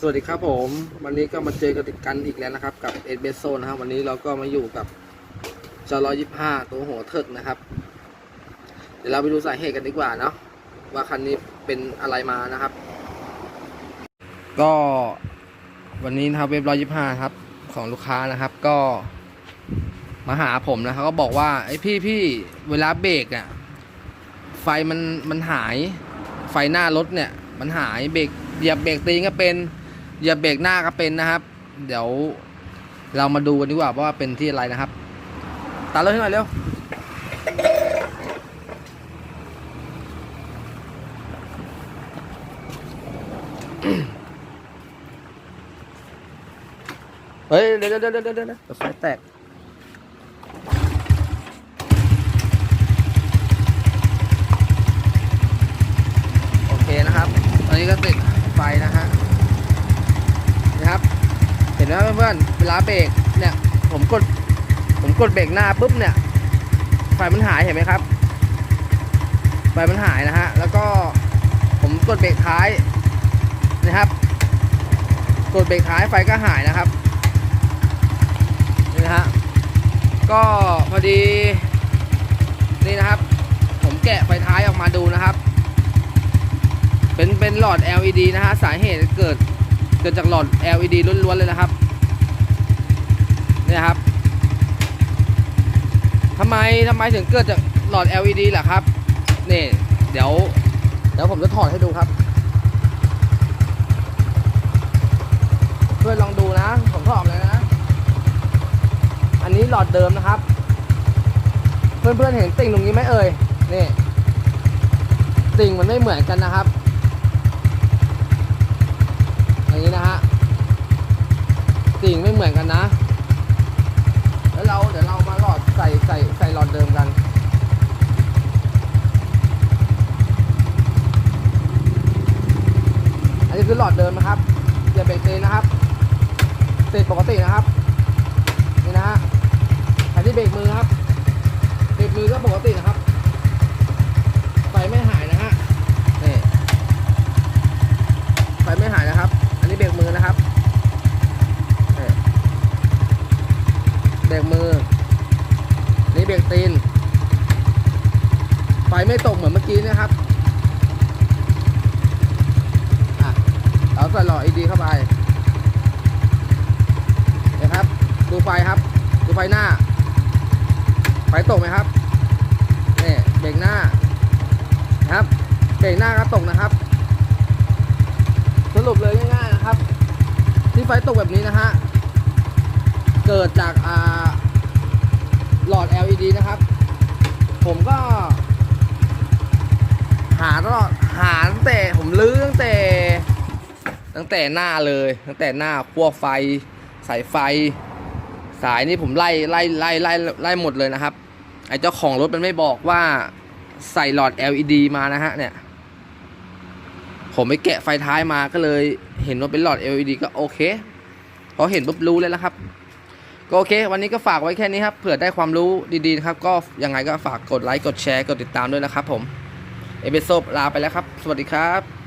สวัสดีครับผม วันนี้ก็มาเจอกันอีกแล้วนะครับ กับเอสเบโซนะครับ วันนี้เราก็มาอยู่กับจอร้อยยี่ห้าตัวหัวเทิกนะครับ เดี๋ยวเราไปดูสาเหตุกันดีกว่าเนาะว่าคันนี้เป็นอะไรมานะครับ ก็วันนี้นะครับเว็บร้อยยี่ห้าครับ ของลูกค้านะครับ ก็มาหาผมนะครับก็บอกว่าไอ้พี่พี่เวลาเบรกอะไฟมันมันหายไฟหน้ารถเนี่ย มันหายเบรกเหยียบเบรกตีนก็เป็น เหยียบเบรกหน้าก็เป็นนะครับ เดี๋ยวเรามาดูกันดีกว่าว่าเป็นที่อะไรนะครับ ตัดรถให้หน่อยเร็วเฮ้ยเดี๋ยวเดี๋ยวเดี๋ยวเดี๋ยวเดี๋ยวไฟแตกโอเคนะครับ ตอนนี้ก็ติดไฟนะฮะ นไหมเพื่อนๆเวลาเบรกเนี่ย ผมกด ผมกดเบรกหน้าปุ๊บเนี่ย ไฟมันหายเห็นไหมครับ ไฟมันหายนะฮะ แล้วก็ผมกดเบรกท้ายนะครับ กดเบรกท้ายไฟก็หายนะครับนี่นะฮะ ก็พอดีนี่นะครับ ผมแกะไฟท้ายออกมาดูนะครับ เป็นเป็นหลอด LED นะฮะ สาเหตุเกิด เกิดจากหลอด LED ล้วนๆเลยนะครับเนี่ยครับทำไมทำไมถึงเกิดจากหลอด LED ล่ะครับนี่เดี๋ยว เดี๋ยวผมจะถอดให้ดูครับ เพื่อนลองดูนะ ผมถอดเลยนะ อันนี้หลอดเดิมนะครับ เพื่อนๆเห็นติ่งตรงนี้ไหมเอ่ยนี่ติ่งมันไม่เหมือนกันนะครับ อย่างนี้นะฮะติ่งไม่ เหมือนกันนะ แล้วเราเดี๋ยวเรามาหลอดใส่ใส่ใส่หลอดเดิมกันอันนี้คือหลอดเดิมนะครับอย่าเบรกเตนนะครับติดปกตินะครับนี่นะฮะอันที่เบรกมือครับ เบรกมือก็ปกตินะครับ ไฟไม่หายนะฮะ นี่ ไฟไม่หายนะครับ อันนี้เบรกมือนะครับนี่ เบรกมือ นี่เบรกตีน ไฟไม่ตกเหมือนเมื่อกี้นะครับอะเราใส่หล่อ LED เข้าไปนะครับ ดูไฟครับ ดูไฟหน้า ไฟตกไหมครับนี่เบรกหน้านะครับเบรกหน้าก็ตกนะครับ สรุปเลยง่ายๆนะครับ ที่ไฟตกแบบนี้นะฮะ เกิดจากหลอด LED นะครับ ผมก็ หาตลอดหาตั้งแต่ผมลื้อตั้งแต่ ตั้งแต่หน้าเลย ตั้งแต่หน้าพวกไฟ สายไฟ สายนี่ผมไล่ไล่ไล่ไล่ไล่หมดเลยนะครับ ไอ้เจ้าของรถมันไม่บอกว่าใส่หลอด LED มานะฮะเนี่ย ผมไปแกะไฟท้ายมาก็เลยเห็นว่าเป็นหลอด LED ก็โอเคพอเห็นปุ๊บรู้เลยแล้วครับ ก็โอเค วันนี้ก็ฝากไว้แค่นี้ครับ เผื่อได้ความรู้ดีๆนะครับ ก็ยังไงก็ฝากกดไลค์ กดแชร์ กดติดตามด้วยนะครับผม เอเบโซลาไปแล้วครับ สวัสดีครับ